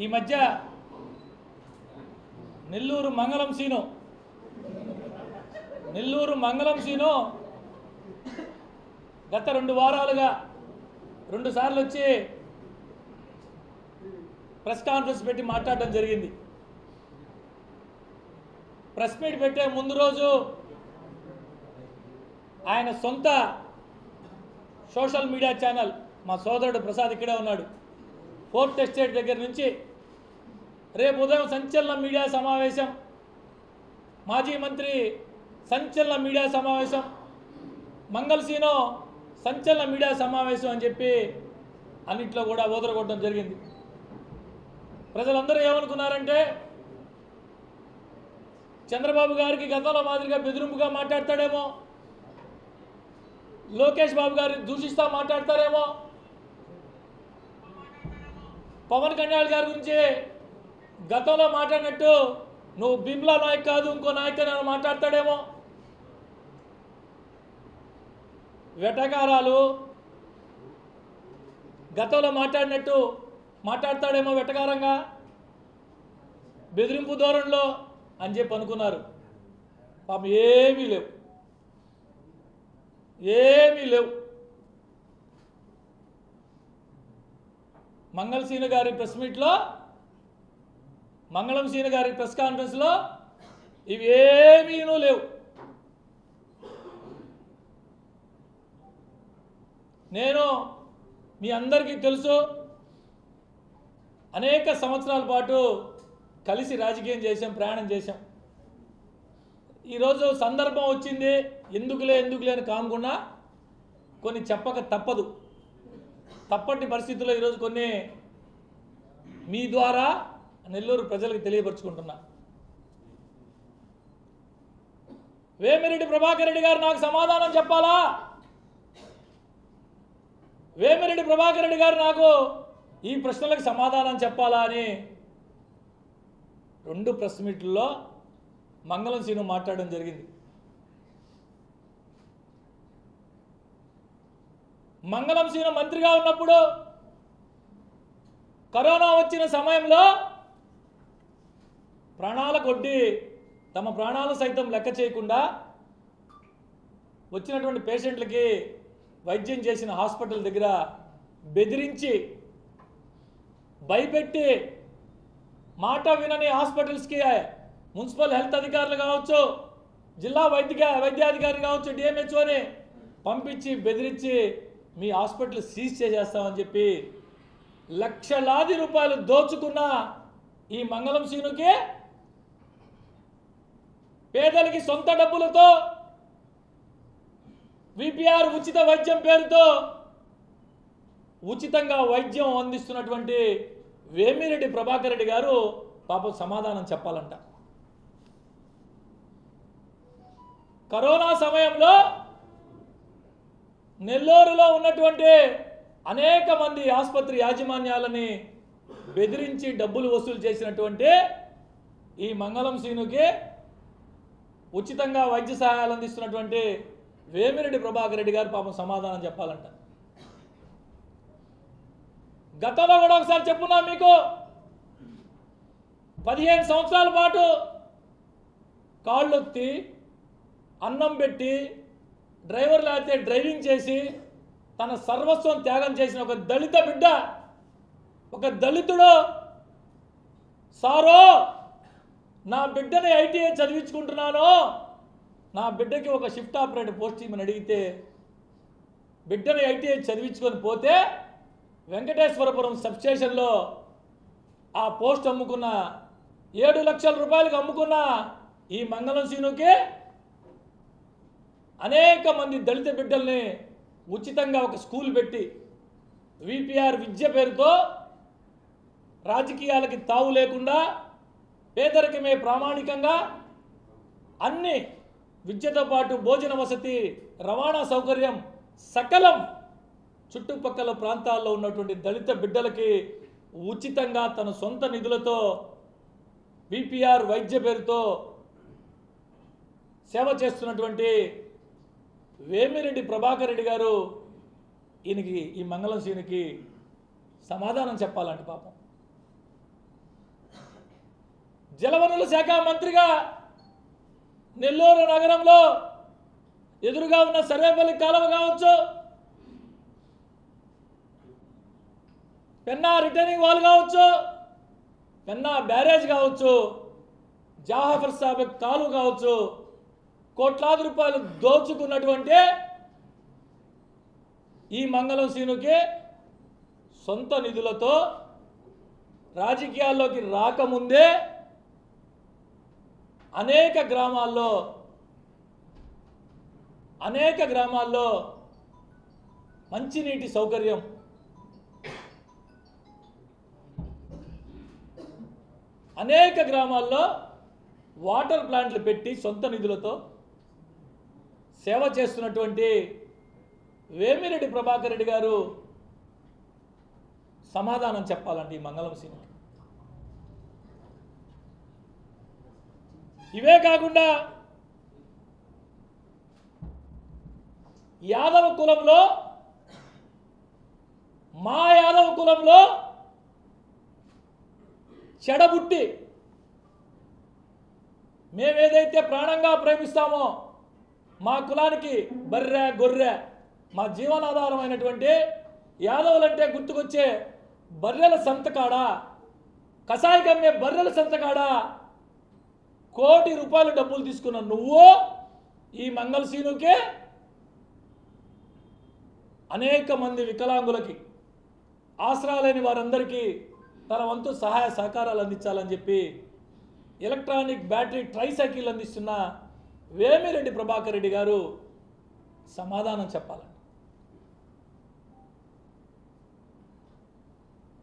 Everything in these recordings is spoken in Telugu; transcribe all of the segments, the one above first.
ఈ మధ్య నెల్లూరు మంగళం సీను. నెల్లూరు మంగళం సీను గత రెండు వారాలుగా రెండు సార్లు వచ్చి ప్రెస్ కాన్ఫరెన్స్ పెట్టి మాట్లాడడం జరిగింది. ప్రెస్ మీట్ పెట్టే ముందు రోజు ఆయన సొంత సోషల్ మీడియా ఛానల్ మా సోదరుడు ప్రసాద్ ఇక్కడే ఉన్నాడు. ఫోర్త్ ఎస్టేట్ దగ్గర నుంచి రేపు ఉదయం సంచలన మీడియా సమావేశం మాజీ మంత్రి సంచలన మీడియా సమావేశం మంగళసీనో సంచలన మీడియా సమావేశం అని చెప్పి అన్నింటిలో కూడా ఓదరగొట్టడం జరిగింది. ప్రజలందరూ ఏమనుకున్నారంటే చంద్రబాబు గారికి గతంలో మాదిరిగా బెదిరింపుగా మాట్లాడతాడేమో లోకేష్ బాబు గారిని దూషిస్తా మాట్లాడతారేమో పవన్ కళ్యాణ్ గారి గురించి గతంలో మాట్లాడినట్టు నువ్వు బిమ్లా నాయక్ కాదు ఇంకో నాయక్ అని మాట్లాడతాడేమో. వెటకారాలు గతంలో మాట్లాడినట్టు మాట్లాడతాడేమో వెటకారంగా. బెదిరింపు ధోరణిలో అని చెప్పి అనుకున్నారు. పాపం ఏమీ లేవు. ఏమీ లేవు. మంగళ సీన గారి ప్రెస్ మీట్లో మంగళం సీన గారి ప్రెస్ కాన్ఫరెన్స్లో ఇవి లేవు. నేను మీ అందరికీ తెలుసు అనేక సంవత్సరాల పాటు కలిసి రాజకీయం చేశాం ప్రయాణం చేశాం. ఈరోజు సందర్భం వచ్చింది ఎందుకులే ఎందుకులే అని కాకుండా కొన్ని చెప్పక తప్పదు. తప్పటి పరిస్థితుల్లో ఈరోజు కొన్ని మీ ద్వారా నెల్లూరు ప్రజలకు తెలియపరుచుకుంటున్నా. వేమిరెడ్డి ప్రభాకర్ రెడ్డి గారు నాకు సమాధానం చెప్పాలా? వేమిరెడ్డి ప్రభాకర్ రెడ్డి గారు నాకు ఈ ప్రశ్నలకు సమాధానం చెప్పాలా అని రెండు ప్రెస్ మీట్లలో మంగళం సీను మాట్లాడడం జరిగింది. మంగళం సీన మంత్రిగా ఉన్నప్పుడు కరోనా వచ్చిన సమయంలో ప్రాణాల కొట్టి తమ ప్రాణాలు సైతం లెక్క చేయకుండా వచ్చినటువంటి పేషెంట్లకి వైద్యం చేసిన హాస్పిటల్ దగ్గర బెదిరించి భయపెట్టి మాట వినని హాస్పిటల్స్కి మున్సిపల్ హెల్త్ అధికారులు కావచ్చు జిల్లా వైద్య వైద్యాధికారి కావచ్చు డిఎంహెచ్ఓని పంపించి బెదిరించి మీ హాస్పిటల్ సీజ్ చేసేస్తామని చెప్పి లక్షలాది రూపాయలు దోచుకున్న ఈ మంగళం సీనుకి పేదలకి సొంత డబ్బులతో విపిఆర్ ఉచిత వైద్యం పేరుతో ఉచితంగా వైద్యం అందిస్తున్నటువంటి వేమిరెడ్డి ప్రభాకర్ రెడ్డి గారు పాపం సమాధానం చెప్పాలంట. కరోనా సమయంలో నెల్లూరులో ఉన్నటువంటి అనేక మంది ఆసుపత్రి యాజమాన్యాలని బెదిరించి డబ్బులు వసూలు చేసినటువంటి ఈ మంగళం సీనుకి ఉచితంగా వైద్య సహాయాలు అందిస్తున్నటువంటి వేమిరెడ్డి ప్రభాకర్ రెడ్డి గారు పాపం సమాధానం చెప్పాలంట. గతంలో కూడా ఒకసారి చెప్పున్నా మీకు. పదిహేను సంవత్సరాల పాటు కాళ్ళొత్తి అన్నం పెట్టి డ్రైవర్లు అయితే డ్రైవింగ్ చేసి తన సర్వస్వం త్యాగం చేసిన ఒక దళిత బిడ్డ ఒక దళితుడు సారో నా బిడ్డని ఐటీఐ చదివించుకుంటున్నాను. నా బిడ్డకి ఒక షిఫ్ట్ ఆపరేటర్ పోస్ట్ ఇమ్మని అడిగితే బిడ్డని ఐటీఐ చదివించుకొని పోతే వెంకటేశ్వరపురం సబ్స్టేషన్లో ఆ పోస్ట్ అమ్ముకున్న ఏడు లక్షల రూపాయలకు అమ్ముకున్న ఈ మంగళం సీనుకి అనేక మంది దళిత బిడ్డల్ని ఉచితంగా ఒక స్కూల్ పెట్టి విపిఆర్ విద్య పేరుతో రాజకీయాలకి తావు లేకుండా పేదరికమే ప్రామాణికంగా అన్ని విద్యతో పాటు భోజన వసతి రవాణా సౌకర్యం సకలం చుట్టుపక్కల ప్రాంతాల్లో ఉన్నటువంటి దళిత బిడ్డలకి ఉచితంగా తన సొంత నిధులతో విపిఆర్ వైద్య పేరుతో సేవ చేస్తున్నటువంటి వేమిరెడ్డి ప్రభాకర్ రెడ్డి గారు ఈయనకి ఈ మంగళం సీనికి సమాధానం చెప్పాలంట పాపం. జలవనరుల శాఖ మంత్రిగా నెల్లూరు నగరంలో ఎదురుగా ఉన్న సర్వేపల్లి కాలువ కావచ్చు పెన్నా రిటర్నింగ్ వాల్ కావచ్చు పెన్నా బ్యారేజ్ కావచ్చు జాహఫర్ సాబెక్ కాలువ కావచ్చు కోట్లాది రూపాయలు దోచుకున్నటువంటి ఈ మంగళం సీనుకి సొంత నిధులతో రాజకీయాల్లోకి రాకముందే అనేక గ్రామాల్లో అనేక గ్రామాల్లో మంచినీటి సౌకర్యం అనేక గ్రామాల్లో వాటర్ ప్లాంట్లు పెట్టి సొంత నిధులతో సేవ చేస్తున్నటువంటి వేమిరెడ్డి ప్రభాకర్ రెడ్డి గారు సమాధానం చెప్పాలండి ఈ మంగళం సినిమా ఇవే కాకుండా యాదవ కులంలో మా యాదవ కులంలో చెడబుట్టి మేమేదైతే ప్రాణంగా ప్రేమిస్తామో మా కులానికి బర్రె గొర్రె మా జీవనాధారమైనటువంటి యాదవులంటే గుర్తుకొచ్చే బర్రెల సంతకాడ? కషాయి కమ్మే బర్రెల సంతకాడ? కోటి రూపాయలు డబ్బులు తీసుకున్న నువ్వు ఈ మంగళ సీనుకే అనేక మంది వికలాంగులకి ఆసరా లేని వారందరికీ తన వంతు సహాయ సహకారాలు అందించాలని చెప్పి ఎలక్ట్రానిక్ బ్యాటరీ ట్రైసైకిల్ అందిస్తున్న వేమిరెడ్డి ప్రభాకర్ రెడ్డి గారు సమాధానం చెప్పాలండి.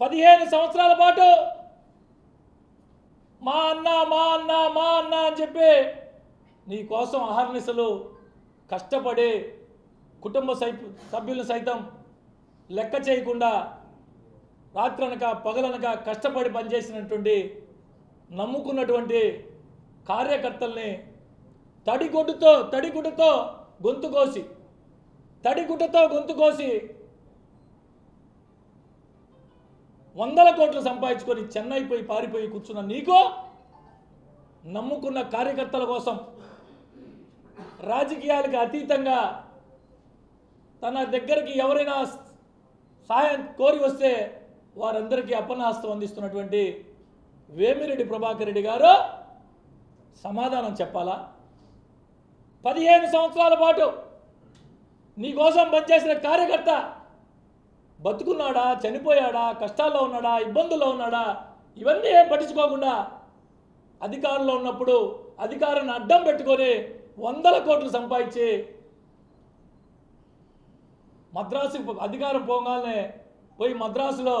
పదిహేను సంవత్సరాల పాటు మా అన్న మా అన్న మా అన్న అని చెప్పి నీ కోసం అహర్నిశలు కష్టపడి కుటుంబ సై సభ్యులను సైతం లెక్క చేయకుండా రాత్రనక పగలనక కష్టపడి పనిచేసినటువంటి నమ్ముకున్నటువంటి కార్యకర్తల్ని తడిగుడ్డుతో తడిగుడ్డతో గొంతు కోసి తడిగుడ్డతో గొంతు కోసి వందల కోట్లు సంపాదించుకొని చెన్నై పోయి పారిపోయి కూర్చున్న నీకు నమ్ముకున్న కార్యకర్తల కోసం రాజకీయాలకు అతీతంగా తన దగ్గరికి ఎవరైనా సహాయం కోరి వస్తే వారందరికీ అపనాస్తం అందిస్తున్నటువంటి వేమిరెడ్డి ప్రభాకర్ రెడ్డి గారు సమాధానం చెప్పాలా? పదిహేను సంవత్సరాల పాటు నీకోసం పనిచేసిన కార్యకర్త బతుకున్నాడా చనిపోయాడా కష్టాల్లో ఉన్నాడా ఇబ్బందుల్లో ఉన్నాడా? ఇవన్నీ ఏం పట్టించుకోకుండా అధికారంలో ఉన్నప్పుడు అధికారాన్ని అడ్డం పెట్టుకొని వందల కోట్లు సంపాదించి మద్రాసు అధికారం పోగానే పోయి మద్రాసులో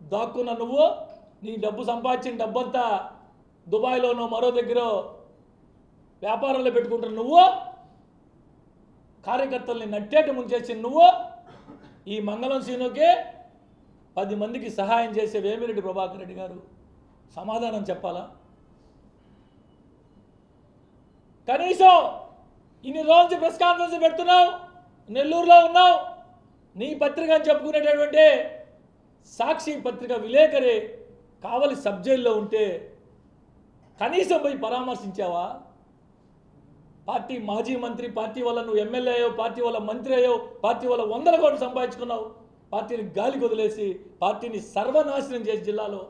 దాక్కున్న నువ్వు నీ డబ్బు సంపాదించిన డబ్బంతా దుబాయ్లోనో మరో దగ్గర వ్యాపారంలో పెట్టుకుంటున్న నువ్వు కార్యకర్తల్ని నట్టేట ముంచేసిన నువ్వు ఈ మంగళం సీనుకి పది మందికి సహాయం చేసే వేమిరెడ్డి ప్రభాకర్ రెడ్డి గారు సమాధానం చెప్పాలా? కనీసం ఇన్ని రోజు ప్రెస్ కాన్ఫరెన్స్ పెడుతున్నావు నెల్లూరులో ఉన్నావు నీ పత్రిక అని చెప్పుకునేటటువంటి సాక్షి పత్రిక విలేకరి కావలి సబ్జైల్లో ఉంటే కనీసం పోయి పరామర్శించావా? పార్టీ మాజీ మంత్రి పార్టీ వల్ల నువ్వు ఎమ్మెల్యే అయ్యో పార్టీ వల్ల మంత్రి అయ్యో పార్టీ వల్ల వందల కోట్లు సంపాదించుకున్నావు. పార్టీని గాలి వదిలేసి పార్టీని సర్వనాశనం చేసి జిల్లాలో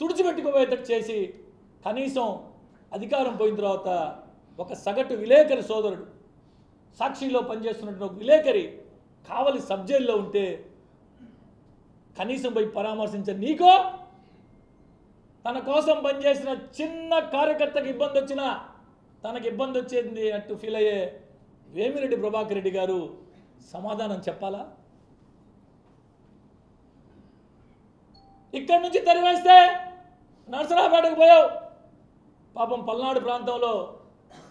తుడిచిపెట్టుకుపోయేటట్టు చేసి కనీసం అధికారం పోయిన తర్వాత ఒక సగటు విలేకరి సోదరుడు సాక్షిలో పనిచేస్తున్నటువంటి ఒక విలేకరి కావలి సబ్జైల్లో ఉంటే కనీసం పోయి పరామర్శించే నీకో తన కోసం పనిచేసిన చిన్న కార్యకర్తకు ఇబ్బంది వచ్చినా తనకు ఇబ్బంది వచ్చేది అట్టు ఫీల్ అయ్యే వేమిరెడ్డి ప్రభాకర్ రెడ్డి గారు సమాధానం చెప్పాలా? ఇక్కడి నుంచి తరివేస్తే నరసరాపేటకు పోయావు. పాపం పల్నాడు ప్రాంతంలో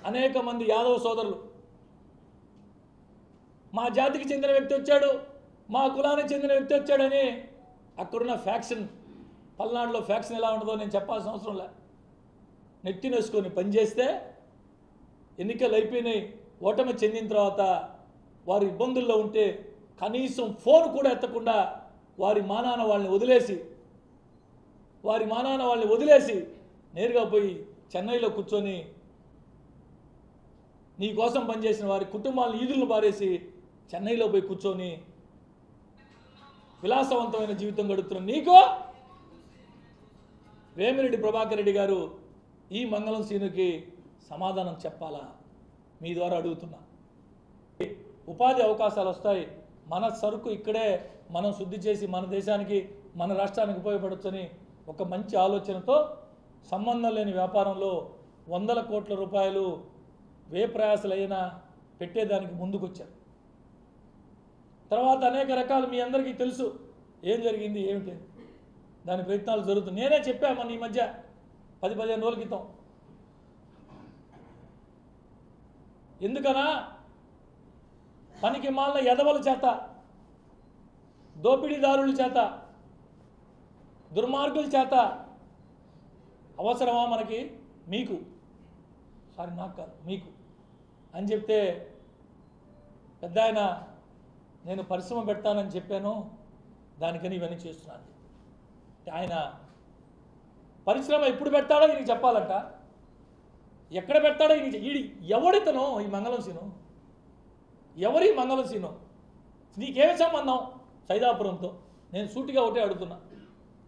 అనేక మంది యాదవ సోదరులు. మా జాతికి చెందిన వ్యక్తి వచ్చాడు మా కులానికి చెందిన వ్యక్తి వచ్చాడని అక్కడున్న ఫ్యాక్షన్ పల్నాడులో ఫ్యాక్షన్ ఎలా ఉంటుందో నేను చెప్పాల్సిన అవసరం లే. నెత్తినేసుకొని పనిచేస్తే ఎన్నికలు అయిపోయినాయి ఓటమి చెందిన తర్వాత వారు ఇబ్బందుల్లో ఉంటే కనీసం ఫోన్ కూడా ఎత్తకుండా వారి మానాన వాళ్ళని వదిలేసి వారి మానాన వాళ్ళని వదిలేసి నేరుగా పోయి చెన్నైలో కూర్చొని నీ కోసం పనిచేసిన వారి కుటుంబాలను ఈదులను పారేసి చెన్నైలో పోయి కూర్చొని విలాసవంతమైన జీవితం గడుపుతున్న నీకు వేమిరెడ్డి ప్రభాకర్ రెడ్డి గారు ఈ మంగళం సీనుకి సమాధానం చెప్పాలా? మీ ద్వారా అడుగుతున్నా. ఉపాధి అవకాశాలు వస్తాయి. మన సరుకు ఇక్కడే మనం శుద్ధి చేసి మన దేశానికి మన రాష్ట్రానికి ఉపయోగపడొచ్చని ఒక మంచి ఆలోచనతో సంబంధం లేని వ్యాపారంలో వందల కోట్ల రూపాయలు వే ప్రయాసలైనా పెట్టేదానికి ముందుకొచ్చారు. తర్వాత అనేక రకాలు మీ అందరికీ తెలుసు. ఏం జరిగింది ఏమిటి? దాని ప్రయత్నాలు జరుగుతున్నాయి. నేనే చెప్పా మన ఈ మధ్య పది పదిహేను రోజుల క్రితం. ఎందుకనా? పనికి మాలిన ఎదవల చేత దోపిడీదారుల చేత దుర్మార్గుల చేత అవసరమా మనకి? మీకు. సారీ నాకు కాదు మీకు. అని చెప్తే పెద్ద ఆయన నేను పరిశ్రమ పెడతానని చెప్పాను దానికని ఇవన్నీ చేస్తున్నాను. ఆయన పరిశ్రమ ఎప్పుడు పెడతాడో నీకు చెప్పాలంట. ఎక్కడ పెడతాడో ఈయన ఈడి ఎవడితను ఈ మంగళం సీను? ఎవరి మంగళం సీను? నీకేమి సంబంధం సైదాపురంతో? నేను సూటిగా ఒకటే అడుగుతున్నా.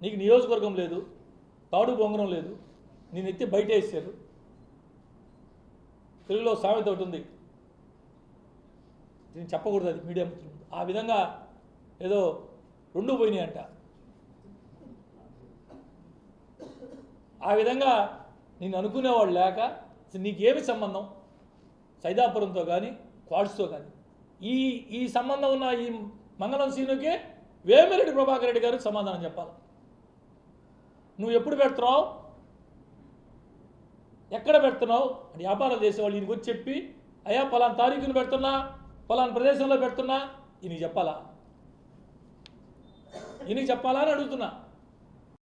నీకు నియోజకవర్గం లేదు తాడు బొంగరం లేదు నేను ఎత్తి బయట వేసారు తెలుగులో సామెత ఒకటి ఉంది. నేను చెప్పకూడదు అది మీడియా మిత్రులు. ఆ విధంగా ఏదో రెండు పోయినాయి అంట. ఆ విధంగా నేను అనుకునేవాడు లేక నీకేమి సంబంధం? సైదాపురంతో కానీ క్వాడ్స్తో కానీ ఈ ఈ సంబంధం ఉన్న ఈ మంగళం సీనుకే వేమిరెడ్డి ప్రభాకర్ రెడ్డి గారు సమాధానం చెప్పాలి. నువ్వు ఎప్పుడు పెడుతున్నావు? ఎక్కడ పెడుతున్నావు? అని వ్యాపారం చేసేవాళ్ళు ఈయనకు వచ్చి చెప్పి అయ్యా పలానా తారీఖును పెడుతున్నా పలానా ప్రదేశంలో పెడుతున్నా ఈయనకి చెప్పాలా? ఈయనకి చెప్పాలా అని అడుగుతున్నా.